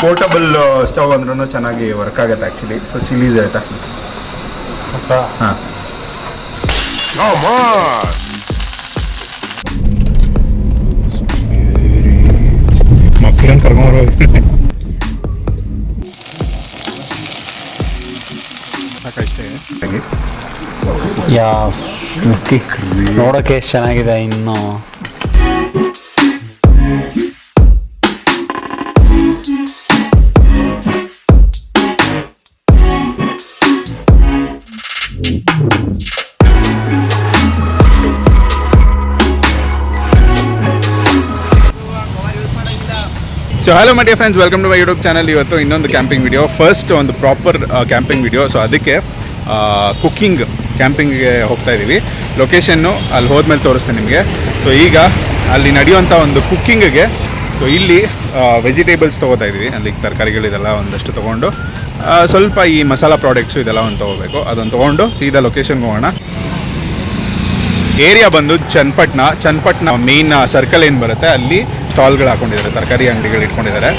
Portable stove ಅಂದ್ರೂ ಚೆನ್ನಾಗಿ work ಆಗುತ್ತೆ ಆ್ಯಕ್ಚುಲಿ ಸೊ ಚಿಲೀಸ್ ಆಯ್ತಾ? ಹಾಂ. ಮಕ್ಕಳನ್ನ ಕರ್ಕೊಂಡು ಸಾಕಷ್ಟೇ ಯಾ ನೋಡೋಕೆ ಎಷ್ಟು ಚೆನ್ನಾಗಿದೆ ಇನ್ನು. So hello my friends welcome to my YouTube channel ಇವತ್ತು ಇನ್ನೊಂದು ಕ್ಯಾಂಪಿಂಗ್ ವಿಡಿಯೋ ಫಸ್ಟ್ ಒಂದು ಪ್ರಾಪರ್ ಕ್ಯಾಂಪಿಂಗ್ ವಿಡಿಯೋ ಸೊ ಅದಕ್ಕೆ ಕುಕ್ಕಿಂಗ್ ಕ್ಯಾಂಪಿಂಗ್ಗೆ ಹೋಗ್ತಾ ಇದ್ದೀವಿ ಲೊಕೇಶನ್ನು ಅಲ್ಲಿ ಹೋದ್ಮೇಲೆ ತೋರಿಸ್ತೇನೆ ನಿಮಗೆ. ಸೊ ಈಗ ಅಲ್ಲಿ ನಡೆಯುವಂಥ ಒಂದು ಕುಕ್ಕಿಂಗ್ಗೆ ಸೊ ಇಲ್ಲಿ ವೆಜಿಟೇಬಲ್ಸ್ ತೊಗೋತಾ ಇದ್ದೀವಿ ಅಲ್ಲಿ ತರಕಾರಿಗಳಿದೆಲ್ಲ ಒಂದಷ್ಟು ತೊಗೊಂಡು ಸ್ವಲ್ಪ ಈ ಮಸಾಲ ಪ್ರಾಡಕ್ಟ್ಸು ಇದೆಲ್ಲ ಒಂದು ತೊಗೋಬೇಕು. ಅದನ್ನು ತೊಗೊಂಡು ಸೀದಾ ಲೊಕೇಶನ್ಗೆ ಹೋಗೋಣ. ಏರಿಯಾ ಬಂದು ಚನ್ನಪಟ್ಟಣ ಚನ್ನಪಟ್ಟಣ ಮೇಯ್ನ್ ಸರ್ಕಲ್ ಏನು ಬರುತ್ತೆ? ಅಲ್ಲಿ ಸ್ಟಾಲ್ಗಳು ಹಾಕೊಂಡಿದ್ದಾರೆ, ತರಕಾರಿ ಅಂಗಡಿಗಳು ಇಟ್ಕೊಂಡಿದ್ದಾರೆ.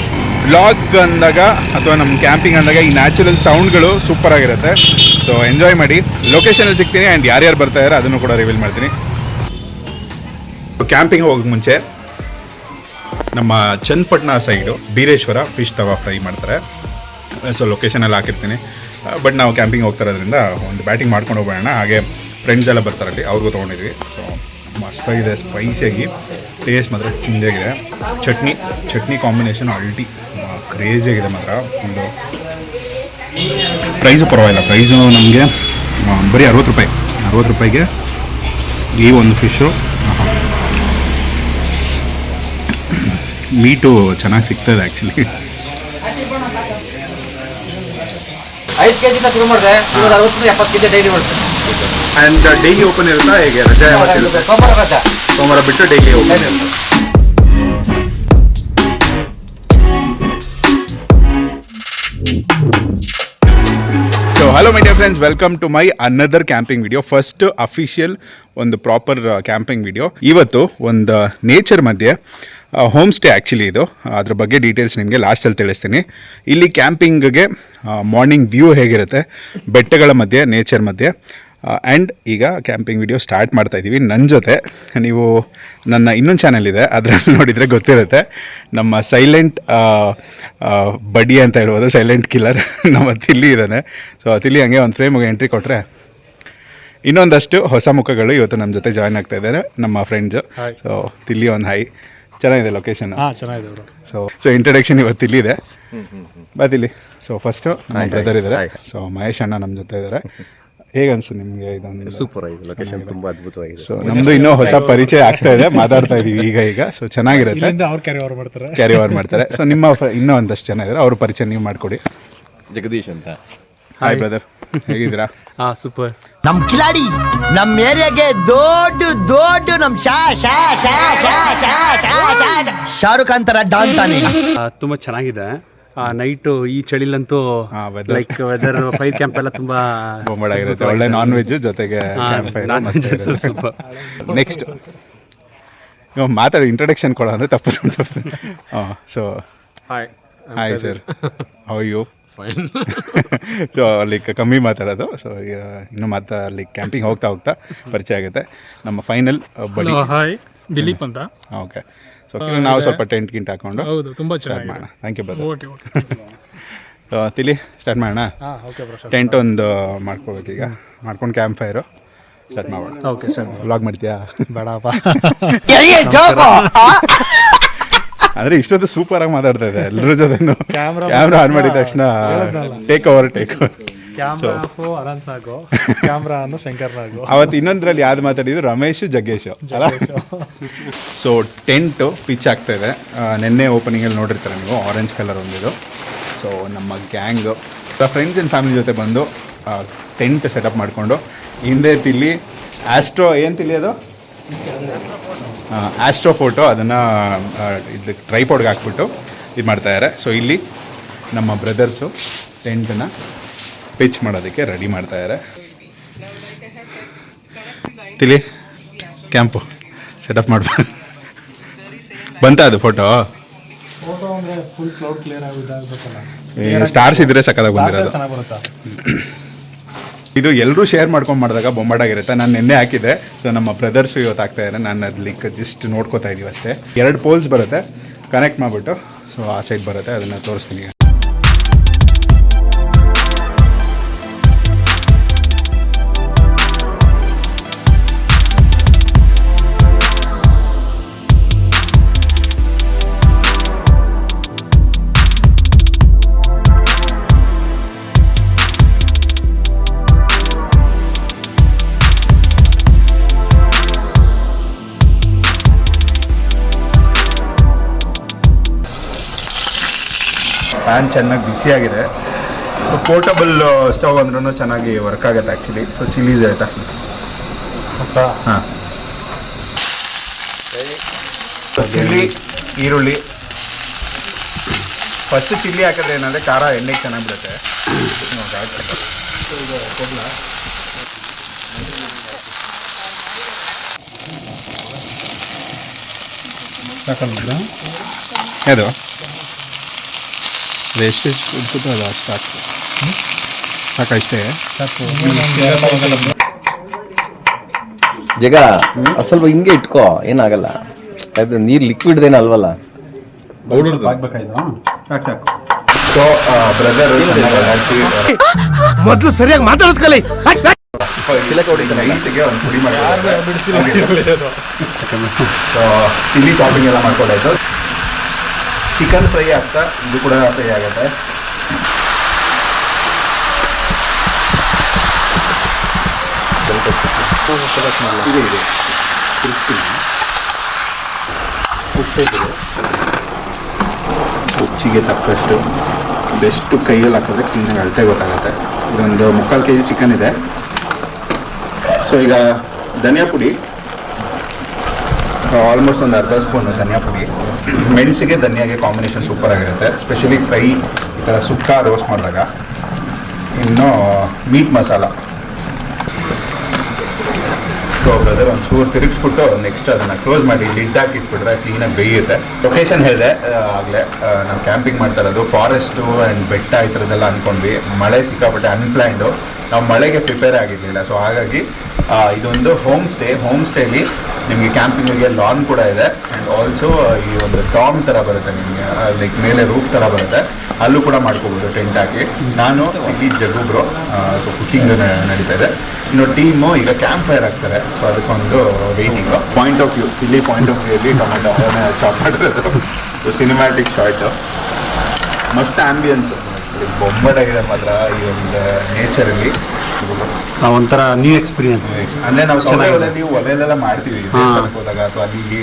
ಬ್ಲಾಗ್ ಅಂದಾಗ ಅಥವಾ ನಮ್ಮ ಕ್ಯಾಂಪಿಂಗ್ ಅಂದಾಗ ಈ ನ್ಯಾಚುರಲ್ ಸೌಂಡ್ಗಳು ಸೂಪರ್ ಆಗಿರುತ್ತೆ. ಸೊ ಎಂಜಾಯ್ ಮಾಡಿ. ಲೊಕೇಶನಲ್ಲಿ ಸಿಗ್ತೀನಿ ಆ್ಯಂಡ್ ಯಾರ್ಯಾರು ಬರ್ತಾ ಇದ್ದಾರೆ ಅದನ್ನು ಕೂಡ ರಿವೀಲ್ ಮಾಡ್ತೀನಿ. ಕ್ಯಾಂಪಿಂಗ್ ಹೋಗೋಕೆ ಮುಂಚೆ ನಮ್ಮ Channapatna side Beereshwara fish tawa fry ಮಾಡ್ತಾರೆ. ಸೊ ಲೊಕೇಶನಲ್ಲಿ ಹಾಕಿರ್ತೀನಿ. ಬಟ್ ನಾವು ಕ್ಯಾಂಪಿಂಗ್ ಹೋಗ್ತಾ ಇರೋದ್ರಿಂದ ಒಂದು ಬ್ಯಾಟಿಂಗ್ ಮಾಡ್ಕೊಂಡು ಹೋಗೋಣ ಹಾಗೆ ಫ್ರೆಂಡ್ಸ್ ಎಲ್ಲ ಬರ್ತಾರಲ್ಲಿ, ಅವ್ರಿಗೂ ತೊಗೊಂಡಿದ್ವಿ. ಸೊ ಮಸ್ತಾಗಿದೆ ಸ್ಪೈಸಿಯಾಗಿ ಟೇಸ್ಟ್ ಮಾತ್ರ ಚಿಂದಾಗಿದೆ ಚಟ್ನಿ ಚಟ್ನಿ ಕಾಂಬಿನೇಷನ್ ಅಲ್ಟಿ ಕ್ರೇಜಿಯಾಗಿದೆ ಮಾತ್ರ. ಒಂದು ಪ್ರೈಸು ಪರವಾಗಿಲ್ಲ. ಪ್ರೈಸು ನಮಗೆ ಬರೀ ಅರವತ್ತು ರೂಪಾಯಿ. ಅರವತ್ತು ರೂಪಾಯಿಗೆ ಈ ಒಂದು ಫಿಶು ಮೀಟು ಚೆನ್ನಾಗಿ ಸಿಗ್ತದೆ ಆ್ಯಕ್ಚುಲಿ ಐದು ಕೆ ಜಿ ಶುರು ಮಾಡಿದೆ. ಅರವತ್ತು ಎಪ್ಪತ್ತು ಕೆ ಜಿ ಡೈಲಿ ಮಾಡ್ತೀನಿ. ಆ್ಯಂಡ್ ಡೈಲಿ ಓಪನ್ ಇರುತ್ತಾ ಹೇಗೆ? ರಜೆ ಯಾವತ್ತಿರುತ್ತೆ ಸೋಮವಾರ ರಜಾ. ಸೋಮವಾರ ಬಿಟ್ಟು daily open so hello my dear friends welcome to my another camping video first official ಒಂದು ಪ್ರಾಪರ್ ಕ್ಯಾಂಪಿಂಗ್ ವಿಡಿಯೋ ಇವತ್ತು ಒಂದು ನೇಚರ್ ಮಧ್ಯೆ ಹೋಮ್ ಸ್ಟೇ ಆ್ಯಕ್ಚುಲಿ ಇದು. ಅದ್ರ ಬಗ್ಗೆ ಡೀಟೇಲ್ಸ್ ನಿಮಗೆ ಲಾಸ್ಟಲ್ಲಿ ತಿಳಿಸ್ತೀನಿ. ಇಲ್ಲಿ ಕ್ಯಾಂಪಿಂಗ್ಗೆ ಮಾರ್ನಿಂಗ್ ವ್ಯೂ ಹೇಗಿರುತ್ತೆ? ಬೆಟ್ಟಗಳ ಮಧ್ಯೆ ನೇಚರ್ ಮಧ್ಯೆ. ಆ್ಯಂಡ್ ಈಗ ಕ್ಯಾಂಪಿಂಗ್ ವಿಡಿಯೋ ಸ್ಟಾರ್ಟ್ ಮಾಡ್ತಾ ಇದ್ದೀವಿ. ನನ್ನ ಜೊತೆ ನೀವು ನನ್ನ ಇನ್ನೊಂದು ಚಾನಲ್ ಇದೆ ಅದರಲ್ಲಿ ನೋಡಿದರೆ ಗೊತ್ತಿರುತ್ತೆ. ನಮ್ಮ ಸೈಲೆಂಟ್ ಬಡಿ ಅಂತ ಹೇಳ್ಬೋದು ಸೈಲೆಂಟ್ ಕಿಲ್ಲರ್ ನಮ್ಮ ತಿಲ್ಲಿ ಇದ್ದಾನೆ. ಸೊ ತಿಲ್ಲಿ ಹಂಗೆ ಒಂದು ಫ್ರೇಮ್ಗೆ ಎಂಟ್ರಿ ಕೊಟ್ಟರೆ ಇನ್ನೊಂದಷ್ಟು ಹೊಸ ಮುಖಗಳು ಇವತ್ತು ನಮ್ಮ ಜೊತೆ ಜಾಯ್ನ್ ಆಗ್ತಾ ಇದ್ದಾರೆ ನಮ್ಮ ಫ್ರೆಂಡ್ಸು ಸೊ ತಿಲ್ಲಿ ಒಂದು ಹೈ ಚೆನ್ನಾಗಿದೆ ಲೊಕೇಶನ್ ಚೆನ್ನಾಗಿದೆ ಸೊ ಸೊ ಇಂಟ್ರಡಕ್ಷನ್ ಇವತ್ತು ಇಲ್ಲಿದೆ ಬಾತಿಲ್ಲಿ ಸೊ ಫಸ್ಟು ನಮ್ಮ ಬ್ರದರ್ ಇದ್ದಾರೆ. ಸೊ ಮಹೇಶ್ ಅಣ್ಣ ನಮ್ಮ ಜೊತೆ ಇದ್ದಾರೆ. ಹೇಗನ್ಸು ಅನ್ಸು ನಿಮಗೆ ಇದೊಂದು ಸೂಪರ್ ಆಗಿದೆ ಲೊಕೇಶನ್ ತುಂಬಾ ಅದ್ಭುತವಾಗಿದೆ. ಸೊ ನಮ್ದು ಇನ್ನೂ ಹೊಸ ಪರಿಚಯ ಆಗ್ತಾ ಇದೆ ಮಾತಾಡ್ತಾ ಇದೀವಿ ಈಗ ಈಗ. ಸೊ ಚೆನ್ನಾಗಿರುತ್ತೆ. ಅವ್ರು ಕ್ಯಾರಿ ಓವರ್ ಮಾಡ್ತಾರೆ. ಕ್ಯಾರಿ ಓವರ್ ಮಾಡ್ತಾರೆ. ಸೊ ನಿಮ್ಮ ಇನ್ನೂ ಒಂದಷ್ಟು ಜನ ಇದ್ದಾರೆ. ಅವ್ರ ಪರಿಚಯ ನೀವು ಮಾಡ್ಕೊಡಿ. ಜಗದೀಶ್ ಅಂತ. ಹಾಯ್ ಬ್ರದರ್ ಹೇಗಿದ್ದೀರಾ? ಹಾ ಸೂಪರ್ ನಮ್ ಕಿಲಾಡಿ ನಮ್ ಏರಿಯಾಗೆ ದೊಡ್ಡ ದೊಡ್ಡ ನಮ್ ಶಾ ಶಾ ಶಾ ಶಾ ಶಾ ಶಾ ಶಾರುಖ್ ಅಂತರ ಡಾನ್ ತಾನೆ ತುಂಬಾ ಚೆನ್ನಾಗಿದೆ. ನೈಟು ಈ ಚಳಿಲಂತೂ ಲೈಕ್ ವೆದರ್ ಫೈರ್ ಕ್ಯಾಂಪ್ ಎಲ್ಲ ತುಂಬಾ ಬೊಂಬಳಾಗಿರುತ್ತೆ ಒಳ್ಳೆ ನಾನ್ ವೆಜ್ ಜೊತೆಗೆ ನೆಕ್ಸ್ಟ್ ಮಾತಾಡಿ ಇಂಟ್ರೊಡಕ್ಷನ್ ಕೊಡೋ ಅಂದರೆ ತಪ್ಪು ಹಾಂ so hi hi sir how you so like ಕಮ್ಮಿ ಮಾತಾಡೋದು. ಸೊ ಇನ್ನು ಮಾತಾ ಲೈಕ್ ಕ್ಯಾಂಪಿಂಗ್ ಹೋಗ್ತಾ ಹೋಗ್ತಾ ಪರಿಚಯ ಆಗುತ್ತೆ. ನಮ್ಮ ಫೈನಲ್ ಬಡಿ. ಹಾಯ್ ದಿಲೀಪ್ ಅಂತ. ಓಕೆ ಸೊ ನಾವು ಸ್ವಲ್ಪ ಟೆಂಟ್ ಗಿಂಟ್ ಹಾಕೊಂಡು ಹೌದು ತುಂಬಾ ಚೆನ್ನಾಗಿ ಮಾಡೋಣ. Thank you brother okay okay so ತಿಳಿ ಸ್ಟಾರ್ಟ್ ಮಾಡೋಣ? ಹಾಂ ಓಕೆ ಬ್ರೋ ಟೆಂಟ್ ಒಂದು ಮಾಡ್ಕೋಬೇಕು ಈಗ. ಮಾಡ್ಕೊಂಡು ಕ್ಯಾಂಪ್ ಫೈರು ಸ್ಟಾರ್ಟ್ ಮಾಡೋಣ. ಓಕೆ ಸರ್ ವ್ಲಾಗ್ ಮಾಡ್ತೀಯಾ? ಬೇಡಪ್ಪ. ಅಂದ್ರೆ ಇಷ್ಟೊಂದು ಸೂಪರ್ ಆಗಿ ಮಾತಾಡ್ತಾ ಇದೆ. ಎಲ್ಲರ ಜೊತೆ ಕ್ಯಾಮ್ರಾ ಆನ್ ಮಾಡಿದ ತಕ್ಷಣ take over take over camera off Anant Nag. Camera ಅನ್ನು ಶಂಕರ್ ನಾಗು. ಅವತ್ತು ಇನ್ನೊಂದ್ರಲ್ಲಿ ಯಾವ್ದು ಮಾತಾಡಿದ್ರು ರಮೇಶ್ ಜಗ್ಗೇಶ್. ಅಲ್ಲ? ಸೊ ಟೆಂಟು ಪಿಚ್ ಆಗ್ತಾ ಇದೆ. ನಿನ್ನೆ ಓಪನಿಂಗ್ ಓಪನಿಂಗಲ್ಲಿ ನೋಡಿರ್ತಾರೆ ನೀವು? ಆರೆಂಜ್ ಕಲರ್ ಒಂದಿದು. ಸೊ ನಮ್ಮ ಗ್ಯಾಂಗು ಫ್ರೆಂಡ್ಸ್ ಆ್ಯಂಡ್ ಫ್ಯಾಮಿಲಿ ಜೊತೆ ಬಂದು ಟೆಂಟ್ ಸೆಟಪ್ ಮಾಡಿಕೊಂಡು ಹಿಂದೆ ತಿಲ್ಲಿ ಆಸ್ಟ್ರೋ ಏನು ತಿಳಿಯೋದು ಆಸ್ಟ್ರೋ ಫೋಟೋ ಅದನ್ನು ಇದು ಟ್ರೈಪೋಡ್ಗೆ ಹಾಕ್ಬಿಟ್ಟು ಇದು ಮಾಡ್ತಾಯಿದ್ದಾರೆ ಸೊ ಇಲ್ಲಿ ನಮ್ಮ ಬ್ರದರ್ಸು ಟೆಂಟನ್ನು ಪಿಚ್ ಮಾಡೋದಕ್ಕೆ ರೆಡಿ ಮಾಡ್ತಾ ಮಾಡ್ತಾಯಿದ್ದಾರೆ ತಿಳಿ ಕ್ಯಾಂಪು ಸೆಟಪ್ ಮಾಡ್ಬ. ಬಂತ ಅದು ಫೋಟೋ ಸ್ಟಾರ್ಸ್ ಇದ್ರೆ ಸಕ್ಕದಾಗಿ ಬಂದಿರೋದು. ಇದು ಎಲ್ಲರೂ ಶೇರ್ ಮಾಡ್ಕೊಂಡು ಮಾಡಿದಾಗ ಬೊಂಬಾಟಾಗಿರುತ್ತೆ ನಾನು ನಿನ್ನೆ ಹಾಕಿದೆ ಸೊ ನಮ್ಮ ಬ್ರದರ್ಸು ಇವತ್ತು ಆಗ್ತಾ ಇದ್ದಾರೆ ನಾನು ಅದು ಲಿಂಕ್ ಜಸ್ಟ್ ನೋಡ್ಕೋತಾ ಇದೀವಿ ಅಷ್ಟೇ. ಎರಡು ಪೋಲ್ಸ್ ಬರುತ್ತೆ. ಕನೆಕ್ಟ್ ಮಾಡಿಬಿಟ್ಟು. ಸೊ ಆ ಸೈಡ್ ಬರುತ್ತೆ. ಅದನ್ನು ತೋರಿಸ್ತೀನಿ ಪ್ಯಾನ್ ಚೆನ್ನಾಗಿ ಬಿಸಿಯಾಗಿದೆ ಪೋರ್ಟಬಲ್ ಸ್ಟವ್ ಅಂದ್ರೂ ಚೆನ್ನಾಗಿ ವರ್ಕ್ ಆಗುತ್ತೆ ಆ್ಯಕ್ಚುಲಿ ಸೊ ಚಿಲೀಸ್ ಆಯಿತಾ? ಹಾಂ. ಚಿಲ್ಲಿ ಈರುಳ್ಳಿ. ಫಸ್ಟ್ ಚಿಲ್ಲಿ ಹಾಕಿದ್ರೆ ಏನಂದರೆ ಖಾರ ಎಣ್ಣೆಗೆ ಚೆನ್ನಾಗಿ ಬಿಡುತ್ತೆ ಯಾಕಂದ್ರೆ? ಯಾವುದು? ಅದು ಉದ್ಬಿಟ್ಟು ಅದು ಅಷ್ಟು ಸಾಕು ಸಾಕಷ್ಟೇ ಜಗ ಸ್ವಲ್ಪ ಹಿಂಗೆ ಇಟ್ಕೋ ಏನಾಗಲ್ಲ. ಅದು ನೀರು ಲಿಕ್ವಿಡ್ ಅಲ್ವಲ್ಲ? ಸಾಕು ಸಾಕು. ಸೊ ಬ್ರದರ್ ಮೊದಲು ಸರಿಯಾಗಿ ಮಾತಾಡೋದು ಕಲಿ. ನೈಸಿಗೆ ಒಂದು ಪುಡಿ ಮಾಡಿ ಚಿಲ್ಲಿ ಚಾಪಿಂಗ್ ಎಲ್ಲ ಮಾಡ್ಕೊಂಡಾಯ್ತು ಚಿಕನ್ ಫ್ರೈ ಆಗ್ತಾ ಇದು ಕೂಡ ಫ್ರೈ ಆಗುತ್ತೆ. ಇದೆ ತಕ್ಕಷ್ಟು ಬೆಸ್ಟು ಕೈಯಲ್ಲಿ ಹಾಕಿದ್ರೆ ಕ್ಲೀನಾಗಿ ಅಳತೆ ಗೊತ್ತಾಗುತ್ತೆ. ಇದೊಂದು ಮುಕ್ಕಾಲು ಕೆ ಜಿ ಚಿಕನ್ ಇದೆ. ಸೊ ಈಗ ಧನಿಯಾ ಪುಡಿ ಆಲ್ಮೋಸ್ಟ್ ಒಂದು ಅರ್ಧ ಸ್ಪೂನ್ ಧನಿಯಾ ಪುಡಿ. ಮೆಣಸಿಗೆ ಧನಿಯಾಗೆ ಕಾಂಬಿನೇಷನ್ ಸೂಪರ್ ಆಗಿರುತ್ತೆ. ಸ್ಪೆಷಲಿ ಫ್ರೈ ಈ ಥರ ಸುಕ್ಕ ರೋಸ್ಟ್ ಮಾಡಿದಾಗ. ಇನ್ನು ಮೀಟ್ ಮಸಾಲ ಸೊ ಬ್ರದರ್ ಚೂರು ತಿರುಗಿಸ್ಬಿಟ್ಟು ನೆಕ್ಸ್ಟ್ ಅದನ್ನು ಕ್ಲೋಸ್ ಮಾಡಿ ಲಿಡ್ ಹಾಕಿ ಇಟ್ಬಿಟ್ರೆ ಕ್ಲೀನಾಗಿ ಬೇಯುತ್ತೆ. ಲೊಕೇಶನ್ ಹೇಳಿದೆ ಆಗಲೇ ನಾವು ಕ್ಯಾಂಪಿಂಗ್ ಮಾಡ್ತಾ ಇರೋದು ಫಾರೆಸ್ಟು ಆ್ಯಂಡ್ ಬೆಟ್ಟ ಈ ಥರದ್ದೆಲ್ಲ ಅಂದ್ಕೊಂಡ್ವಿ ಮಳೆ ಸಿಕ್ಕಾಪಟ್ಟೆ ಅನ್ಪ್ಲ್ಯಾಂಡು ನಾವು ಮಳೆಗೆ ಪ್ರಿಪೇರ್ ಆಗಿರಲಿಲ್ಲ. ಸೊ ಹಾಗಾಗಿ ಇದೊಂದು ಹೋಮ್ ಸ್ಟೇ ಹೋಮ್ ಸ್ಟೇಲಿ ನಿಮಗೆ ಕ್ಯಾಂಪಿಂಗಿಗೆ ಲಾನ್ ಕೂಡ ಇದೆ. ಆ್ಯಂಡ್ ಆಲ್ಸೋ ಈ ಒಂದು ಟಾಮ್ ಥರ ಬರುತ್ತೆ ನಿಮಗೆ ಲೈಕ್ ಮೇಲೆ ರೂಫ್ ಥರ ಬರುತ್ತೆ. ಅಲ್ಲೂ ಕೂಡ ಮಾಡ್ಕೋಬೋದು ಟೆಂಟ್ ಹಾಕಿ. ನಾನು ಇಲ್ಲಿ ಜಗುಬ್ರು ಸೊ ಕುಕಿಂಗ್ ನಡೀತಾ ಇದೆ. ಇನ್ನು ಟೀಮು ಈಗ ಕ್ಯಾಂಪ್ ಫೈರ್ ಆಗ್ತಾರೆ ಸೊ ಅದಕ್ಕೊಂದು ವೇಟಿಂಗ್ ಪಾಯಿಂಟ್ ಆಫ್ ವ್ಯೂ ಇಲ್ಲಿ ಪಾಯಿಂಟ್ ಆಫ್ ವ್ಯೂ ಟೊಮೆಟೊ ಅದನ್ನೇ ಚಾಪ್ ಮಾಡಿರೋದು ಸಿನಿಮ್ಯಾಟಿಕ್ ಶಾರ್ಟು ಮಸ್ತ್ ಆಂಬಿಯನ್ಸ್ ಬೊಂಬಡಾಗಿದೆ ಮಾತ್ರ ಈ ಒಂದು ನೇಚರಲ್ಲಿ ಒಂಥರ ನ್ಯೂ ಎಕ್ಸ್ಪೀರಿಯನ್ಸ್ ಅಲ್ಲೇ ನಾವು ಚೆನ್ನಾಗಿ ಒಲೆಯಲ್ಲೆಲ್ಲ ಮಾಡ್ತೀವಿ. ದೇವಸ್ಥಾನಕ್ಕೆ ಹೋದಾಗ ಅಥವಾ ಅಲ್ಲಿ ಇಲ್ಲಿ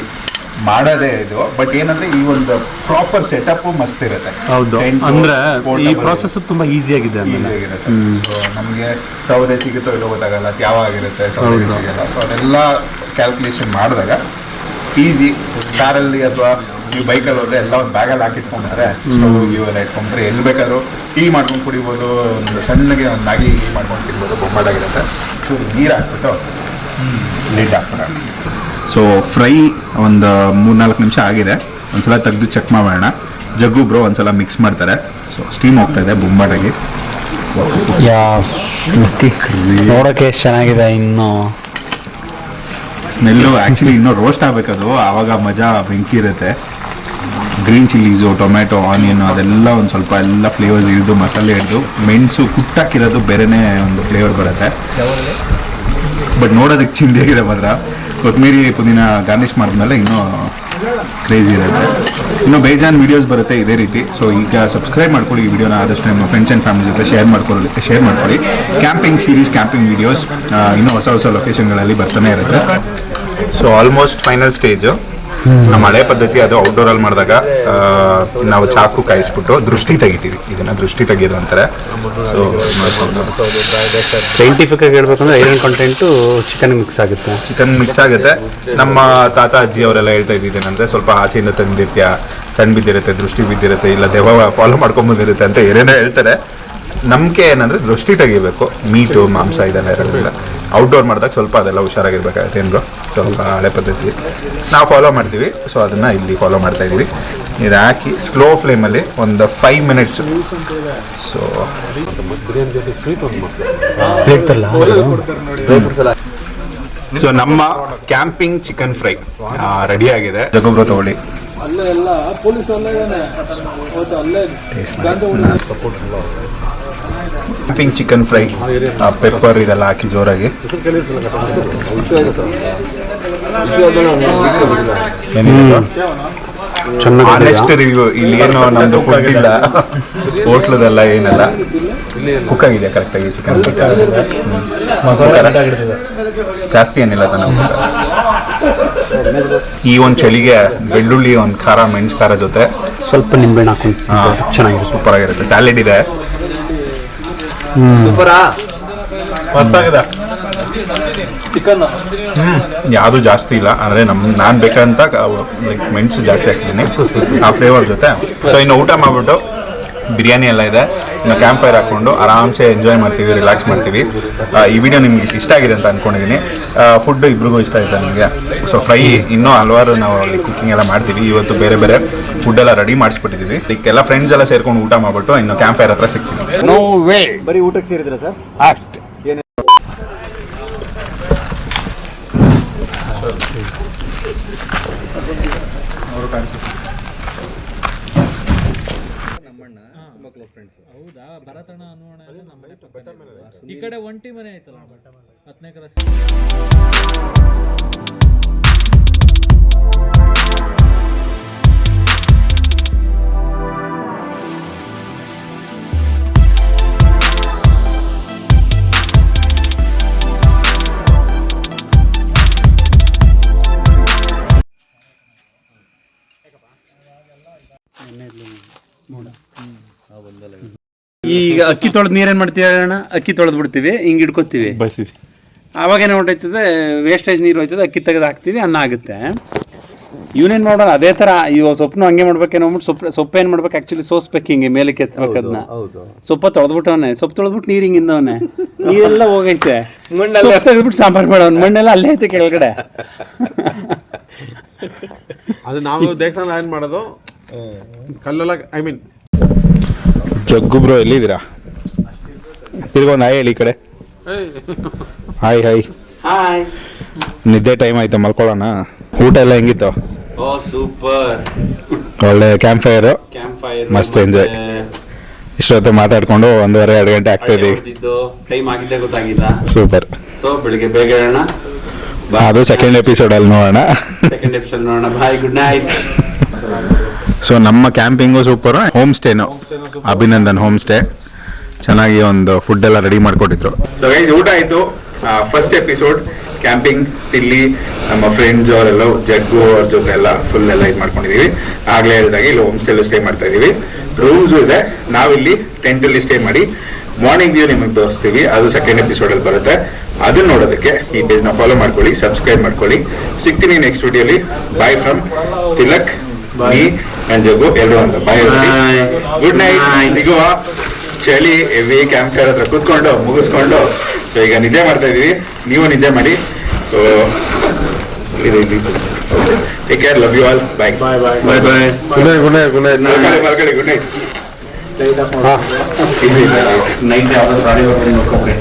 ಮಾಡೋದೇ ಇದು ಬಟ್ ಏನಂದ್ರೆ ಈ ಒಂದು ಪ್ರಾಪರ್ ಸೆಟಪ್ ಮಸ್ತ್ ಇರುತ್ತೆ. ಹೌದು. ಅಂದ್ರೆ ಈ ಪ್ರೋಸೆಸ್ ತುಂಬಾ ಈಸಿ ಆಗಿದೆ ನಮಗೆ ಸೌದೆ ಸಿಗುತ್ತೋ ಇಲ್ಲೋ ಗೊತ್ತಾಗಲ್ಲ. ಯಾವಾಗಿರುತ್ತೆ ಸೌದೆ ಸಿಗಲ್ಲ. ಸೊ ಅದೆಲ್ಲ ಕ್ಯಾಲ್ಕುಲೇಷನ್ ಮಾಡಿದಾಗ ಈಸಿ ಕಾರಲ್ಲಿ ಅಥವಾ ನೀವು ಬೈಕಲ್ಲಿ ಹೋದ್ರೆ ಎಲ್ಲ ಒಂದು ಬ್ಯಾಗಲ್ಲಿ ಹಾಕಿಟ್ಕೊಂಡ್ರೆ ಸ್ಟವ್ ಇವೆಲ್ಲ ಇಟ್ಕೊಂಡ್ರೆ ಎಲ್ಲಿ ಬೇಕಾದ್ರು ಟೀ ಮಾಡ್ಕೊಂಡು ಕುಡಿಬೋದು ಒಂದು ಸಣ್ಣಗೆ ಒಂದು ಮ್ಯಾಗಿ ಟೀ ಮಾಡ್ಕೊಂಡು ತಿನ್ಬೋದು ಬೊಂಬಾಡಾಗಿರುತ್ತೆ ಚೂರು ನೀರು ಹಾಕ್ಬಿಟ್ಟು ಲಿಡ್ ಹಾಕ್ಬಿಡೋಣ. ಸೊ ಫ್ರೈ ಒಂದು ಮೂರ್ನಾಲ್ಕು ನಿಮಿಷ ಆಗಿದೆ. ಒಂದ್ಸಲ ತೆಗೆದು ಚೆಕ್ ಮಾಡೋಣ. ಜಗ್ಗು ಬ್ರೋ ಒಂದ್ಸಲ ಮಿಕ್ಸ್ ಮಾಡ್ತಾರೆ. ಸೊ ಸ್ಟೀಮ್ ಹೋಗ್ತಾ ಇದೆ ಬೊಂಬಾಟಾಗಿ ನೋಡೋಕೆ ಎಷ್ಟು ಚೆನ್ನಾಗಿದೆ ಇನ್ನು. ಸ್ಮೆಲ್ಲು ಆ್ಯಕ್ಚುಲಿ ಇನ್ನೂ ರೋಸ್ಟ್ ಆಗಬೇಕದು. ಆವಾಗ ಮಜಾ ಬೆಂಕಿ ಇರುತ್ತೆ. ಗ್ರೀನ್ ಚಿಲ್ಲೀಸು ಟೊಮ್ಯಾಟೊ ಆನಿಯನ್ ಅದೆಲ್ಲ ಒಂದು ಸ್ವಲ್ಪ ಎಲ್ಲ ಫ್ಲೇವರ್ಸ್ ಹಿಡಿದು ಮಸಾಲೆ ಹಿಡಿದು ಮೆಣಸು ಕುಟ್ಟಾಕಿರೋದು ಬೇರೆನೇ ಒಂದು ಫ್ಲೇವರ್ ಬರುತ್ತೆ. ಬಟ್ ನೋಡೋದಕ್ಕೆ ಚಿಂದಿಯಾಗಿದೆ ಮಾತ್ರ. ಕೊತ್ತಂಬರಿ ಪುದೀನ ಗಾರ್ನಿಷ್ ಮಾಡಿದ್ಮೇಲೆ ಇನ್ನೂ ಕ್ರೇಜಿ ಇರುತ್ತೆ. ಇನ್ನು ಬೇಜಾನ್ ವೀಡಿಯೋಸ್ ಬರುತ್ತೆ ಇದೇ ರೀತಿ. ಸೊ ಈಗ ಸಬ್ಸ್ಕ್ರೈಬ್ ಮಾಡ್ಕೊಳ್ಳಿ ಈ ವಿಡಿಯೋನ ಆದಷ್ಟು ನಿಮ್ಮ ಫ್ರೆಂಡ್ಸ್ ಆ್ಯಂಡ್ ಫ್ಯಾಮಿಲಿ ಜೊತೆ ಶೇರ್ ಮಾಡ್ಕೊಳ್ಳಿ ಶೇರ್ ಮಾಡ್ಕೊಳ್ಳಿ. ಕ್ಯಾಂಪಿಂಗ್ ಸೀರೀಸ್ ಕ್ಯಾಂಪಿಂಗ್ ವೀಡಿಯೋಸ್ ಇನ್ನೂ ಹೊಸ ಹೊಸ ಲೊಕೇಶನ್ಗಳಲ್ಲಿ ಬರ್ತಾನೆ ಇರುತ್ತೆ. ಸೊ ಆಲ್ಮೋಸ್ಟ್ ಫೈನಲ್ ಸ್ಟೇಜು ನಮ್ಮ ಹಳೆ ಪದ್ಧತಿ ಅದು ಔಟ್ಡೋರಲ್ಲಿ ಮಾಡಿದಾಗ ನಾವು ಚಾಕು ಕಾಯಿಸ್ಬಿಟ್ಟು ದೃಷ್ಟಿ ತೆಗಿತೀವಿ. ಇದನ್ನ ದೃಷ್ಟಿ ತೆಗೆಯೋದು ಅಂತಾರೆ. ಸೈಂಟಿಫಿಕ್ ಆಗಿ ಹೇಳ್ಬೇಕಂದ್ರೆ ಐರನ್ ಕಂಟೆಂಟು ಚಿಕನ್ ಮಿಕ್ಸ್ ಆಗುತ್ತೆ. ಚಿಕನ್ ಮಿಕ್ಸ್ ಆಗುತ್ತೆ. ನಮ್ಮ ತಾತ ಅಜ್ಜಿ ಅವರೆಲ್ಲ ಹೇಳ್ತಾ ಇದ್ದೇನಂದ್ರೆ ಸ್ವಲ್ಪ ಆಚೆಯಿಂದ ತಂದಿರ್ತೀಯ ಕಣ್ ಬಿದ್ದಿರುತ್ತೆ ದೃಷ್ಟಿ ಬಿದ್ದಿರುತ್ತೆ ಇಲ್ಲ ದೇವ ಫಾಲೋ ಮಾಡ್ಕೊಂಬಂದಿರುತ್ತೆ ಅಂತ ಏನೇನೋ ಹೇಳ್ತಾರೆ. ನಂಬಿಕೆ ಏನಂದ್ರೆ ದೃಷ್ಟಿ ತೆಗಿಬೇಕು. ಮೀಟು ಮಾಂಸ ಇದೆಲ್ಲ ಇರೋದ್ರಿಂದ. ಔಟ್ಡೋರ್ ಮಾಡಿದಾಗ ಸ್ವಲ್ಪ ಅದೆಲ್ಲ ಹುಷಾರಾಗಿರ್ಬೇಕಾಗತ್ತೆ ಏನ್ರು? ಸ್ವಲ್ಪ ಹಳೆ ಪದ್ಧತಿ. ನಾವು ಫಾಲೋ ಮಾಡ್ತೀವಿ. ಸೊ ಅದನ್ನ ಇಲ್ಲಿ ಫಾಲೋ ಮಾಡ್ತಾ ಇದೀವಿ ಇದು ಹಾಕಿ ಸ್ಲೋ ಫ್ಲೇಮಲ್ಲಿ ಒಂದು ಫೈವ್ ಮಿನಿಟ್ಸ್ ಸೊ ಸೊ ನಮ್ಮ ಕ್ಯಾಂಪಿಂಗ್ ಚಿಕನ್ ಫ್ರೈ ರೆಡಿ ಆಗಿದೆ. ಜಗಬ್ರ ತಗೊಳ್ಳಿ. ಕ್ಯಾಂಪಿಂಗ್ ಚಿಕನ್ ಫ್ರೈ ಪೆಪ್ಪರ್ ಇದೆಲ್ಲ ಹಾಕಿ ಜೋರಾಗಿ. ಆನೆಸ್ಟ್ ರಿವ್ಯೂ ಇಲ್ಲಿ ಏನು ನಮ್ದು ಫುಡ್ ಇಲ್ಲ. ಹೋಟ್ಲದೆಲ್ಲ ಏನಲ್ಲ? ಕುಕ್ ಆಗಿದೆ ಕರೆಕ್ಟಾಗಿ ಚಿಕನ್ ಜಾಸ್ತಿ ಏನಿಲ್ಲ ತಾನೆ ಈ ಒಂದು ಚಳಿಗೆ ಬೆಳ್ಳುಳ್ಳಿ ಒಂದು ಖಾರ ಮೆಣಸು ಖಾರ ಜೊತೆ. ಸ್ವಲ್ಪ ನಿಂಬೆಹಣ್ಣು ಹಾಕೊಂಡು ಚೆನ್ನಾಗಿರುತ್ತೆ. ಸೂಪರ್ ಆಗಿರುತ್ತೆ. ಸ್ಯಾಲೆಡ್ ಇದೆ. ಮಸ್ತಾಗಿದೆ ಯಾವುದು ಜಾಸ್ತಿ ಇಲ್ಲ. ಅಂದರೆ ನಮ್ ನಾನು ಬೇಕಂತ ಲೈಕ್ ಮೆಣಸು ಜಾಸ್ತಿ ಹಾಕ್ತಿದ್ದೀನಿ ಆ ಫ್ಲೇವರ್ ಜೊತೆ. ಸೊ ಇನ್ನು ಊಟ ಮಾಡಿಬಿಟ್ಟು ಬಿರಿಯಾನಿ ಎಲ್ಲ ಇದೆ. ಇನ್ನು ಕ್ಯಾಂಪ್ ಫೈರ್ ಹಾಕ್ಕೊಂಡು ಆರಾಮ್ಸೆ ಎಂಜಾಯ್ ಮಾಡ್ತೀವಿ ರಿಲ್ಯಾಕ್ಸ್ ಮಾಡ್ತೀವಿ. ಆ, ಈ ವಿಡಿಯೋ ನಿಮ್ಗೆ ಇಷ್ಟ ಆಗಿದೆ ಅಂತ ಅಂದ್ಕೊಂಡಿದ್ದೀನಿ ಫುಡ್ ಇಬ್ರಿಗೂ ಇಷ್ಟ ಆಯ್ತಾ ನಿಮಗೆ? ಸೊ ಫ್ರೈ ಇನ್ನೂ ಹಲವಾರು ನಾವು ಅಲ್ಲಿ ಕುಕಿಂಗ್ ಎಲ್ಲ ಮಾಡ್ತೀವಿ. ಇವತ್ತು ಬೇರೆ ಬೇರೆ ಫುಡ್ ಎಲ್ಲ ರೆಡಿ ಮಾಡಿಸ್ಬಿಟ್ಟಿದ್ದೀವಿ ಲೈಕ್ ಎಲ್ಲ ಫ್ರೆಂಡ್ಸ್ ಎಲ್ಲ ಸೇರ್ಕೊಂಡು ಊಟ ಮಾಡ್ಬಿಟ್ಟು ಇನ್ನು ಕ್ಯಾಂಪ್ ಫೈರ್ ಹತ್ರ ಸಿಗ್ತೀವಿ ನೋ ವೇ ಬರೀ ಊಟಕ್ಕೆ ಸೇರಿದ್ರೆ ಸರ್? ಆಕ್ಟ್ ಈ ಕಡೆ ಒಂಟಿ ಮನೆ ಆಯ್ತಲ್ಲ ಹತ್ತನೇ ಕ್ಲಾಸ್ ಈಗ ಅಕ್ಕಿ ತೊಳೆದು ನೀರೇನ್ ಮಾಡ್ತೀವಿ ಅಣ್ಣ? ಅಕ್ಕಿ ತೊಳೆದು ಬಿಡ್ತೀವಿ ಹಿಂಗ್ ಇಡ್ಕೊತೀವಿ ಆವಾಗ ಏನು ಹೊಟ್ಟೈತದೆ ವೇಸ್ಟೇಜ್ ನೀರು ಹೋಯ್ತದೆ ಅಕ್ಕಿ ತೆಗೆದು ಹಾಕ್ತೀವಿ ಅನ್ನ ಆಗುತ್ತೆ. ಇವನೇನ್ ಮಾಡೋಣ ಅದೇ ತರ ಇವಾಗ ಸೊಪ್ಪು ಹಂಗೆ ಮಾಡ್ಬೇಕೇನೋ ಅಂದ್ಬಿಟ್ಟು ಸೊಪ್ಪು ಸೊಪ್ಪು ಏನ್ ಮಾಡ್ಬೇಕು ಆ್ಯಕ್ಚುಲಿ ಸೋಸ್ಬೇಕು ಹಿಂಗೆ ಮೇಲೆ ಕೆತ್ತಬೇಕು ಅದನ್ನ ಸೊಪ್ಪ ತೊಳೆದ್ಬಿಟ್ಟವನೆ ಸೊಪ್ಪು ತೊಳೆದ್ಬಿಟ್ಟು ನೀರು ಹಿಂಗಿಂದವನೆ ನೀರೆಲ್ಲ ಹೋಗೈತೆ. ಸೊಪ್ಪು ತೆಗೆದ್ಬಿಟ್ಟು ಸಾಂಬಾರು ಮಾಡೋನು ಮಣ್ಣೆಲ್ಲ ಅಲ್ಲೇ ಐತೆ ಕೆಳಗಡೆ. ಅದು ನಾವು ದೇವಸ್ಥಾನ ಏನ್ ಮಾಡೋದು? ಕಲ್ಲೆಲ್ಲ ಐ ಮೀನ್ ಜಗ್ಗುಬ್ರು ಎಲ್ಲಿದ್ದೀರಾ? ತಿರ್ಗೊಂದು ಹಾಯ್ ಹೇಳಿ ಈ ಕಡೆ. ಹಾಯ್ ಹಾಯ್ ಹಾಯ್ ನಿದ್ದೆ ಟೈಮ್ ಆಯ್ತು ಮಲ್ಕೊಳ್ಳೋಣ. ಊಟ ಎಲ್ಲ ಹೆಂಗಿತ್ತು? ಓ ಸೂಪರ್. ಒಳ್ಳೆ ಕ್ಯಾಂಪ್ ಫೈರ್ ಕ್ಯಾಂಪ್ ಫೈರ್ ಮಸ್ತ್ ಎಂಜಾಯ್ ಇಷ್ಟೊತ್ತು ಮಾತಾಡ್ಕೊಂಡು ಒಂದೂವರೆ ಎರಡು ಗಂಟೆ ಆಗ್ತಾ ಇದೀವಿ ಟೈಮ್ ಆಗಿದ್ದೇ ಗೊತ್ತಾಗಿಲ್ಲ. ಸೂಪರ್ ಸೊ ಬೆಳಿಗ್ಗೆ ಬೇಗ ಹೇಳೋಣ. ಅದು ಸೆಕೆಂಡ್ ಎಪಿಸೋಡ್ ಅಲ್ಲಿ ನೋಡೋಣ. ಸೆಕೆಂಡ್ ಎಪಿಸೋಡ್ ನೋಡೋಣ. ಬಾಯ್ ಗುಡ್ ನೈಟ್ ಸೊ ನಮ್ಮ ಕ್ಯಾಂಪಿಂಗು ಸೂಪರ್ ಹೋಮ್ ಸ್ಟೇನು ಅಭಿನಂದನ್ ಹೋಮ್ ಸ್ಟೇ ಚೆನ್ನಾಗಿ ಒಂದು ಫುಡ್ ಎಲ್ಲ ರೆಡಿ ಮಾಡಿಕೊಟ್ಟಿದ್ರು. ಸೊ ಗೈಸ್ ಊಟ ಆಯ್ತು. ಫಸ್ಟ್ ಎಪಿಸೋಡ್ ಕ್ಯಾಂಪಿಂಗ್ ಇಲ್ಲಿ ನಮ್ಮ ಫ್ರೆಂಡ್ಸ್ ಅವರೆಲ್ಲ ಜಗ್ಗು ಅವ್ರ ಜೊತೆ ಎಲ್ಲ ಫುಲ್ ಎಲ್ಲ ಇದು ಮಾಡ್ಕೊಂಡಿದೀವಿ. ಆಗ್ಲೇ ಹೇಳಿದಾಗ ಇಲ್ಲಿ ಹೋಮ್ ಸ್ಟೇ ಸ್ಟೇ ಮಾಡ್ತಾ ಇದೀವಿ. ರೂಮ್ಸು ಇದೆ. ನಾವಿಲ್ಲಿ ಟೆಂಟ್ ಅಲ್ಲಿ ಸ್ಟೇ ಮಾಡಿ ಮಾರ್ನಿಂಗ್ ವ್ಯೂ ನಿಮಗೆ ತೋರಿಸ್ತೀವಿ. ಅದು ಸೆಕೆಂಡ್ ಎಪಿಸೋಡ್ ಅಲ್ಲಿ ಬರುತ್ತೆ. ಅದನ್ನ ನೋಡೋದಕ್ಕೆ ಈ ಪೇಜ್ನ ಫಾಲೋ ಮಾಡ್ಕೊಳ್ಳಿ ಸಬ್ಸ್ಕ್ರೈಬ್ ಮಾಡ್ಕೊಳ್ಳಿ. ಸಿಗ್ತೀನಿ ನೆಕ್ಸ್ಟ್ ವಿಡಿಯೋಲಿ ಬಾಯ್ ಫ್ರಮ್ ತಿಲಕ್ ನೀ ಅಂಡ್ ಜಗು ಎಲ್ಲರೂ ಅಂತ ಬಾಯ್ ಗುಡ್ ನೈಟ್ ಸಿಗುವ ಚಳಿ ಹೆವಿ ಕ್ಯಾಂಪ್ ಫೈರ್ ಹತ್ರ ಕೂತ್ಕೊಂಡು ಮುಗಿಸ್ಕೊಂಡು ಸೊ ಈಗ ನಿದ್ದೆ ಮಾಡ್ತಾ ಇದೀವಿ ನೀವು ನಿದ್ದೆ ಮಾಡಿ so take care love you all bye bye bye bye bye good night good night good night ಮಲ್ಕಡೆ good night night ಯಾವ್ದಾದ್ರು ಗಾಡಿ ಬರ್ಬೋದು ನೋಡ್ಕೊಂಡ್ರೆ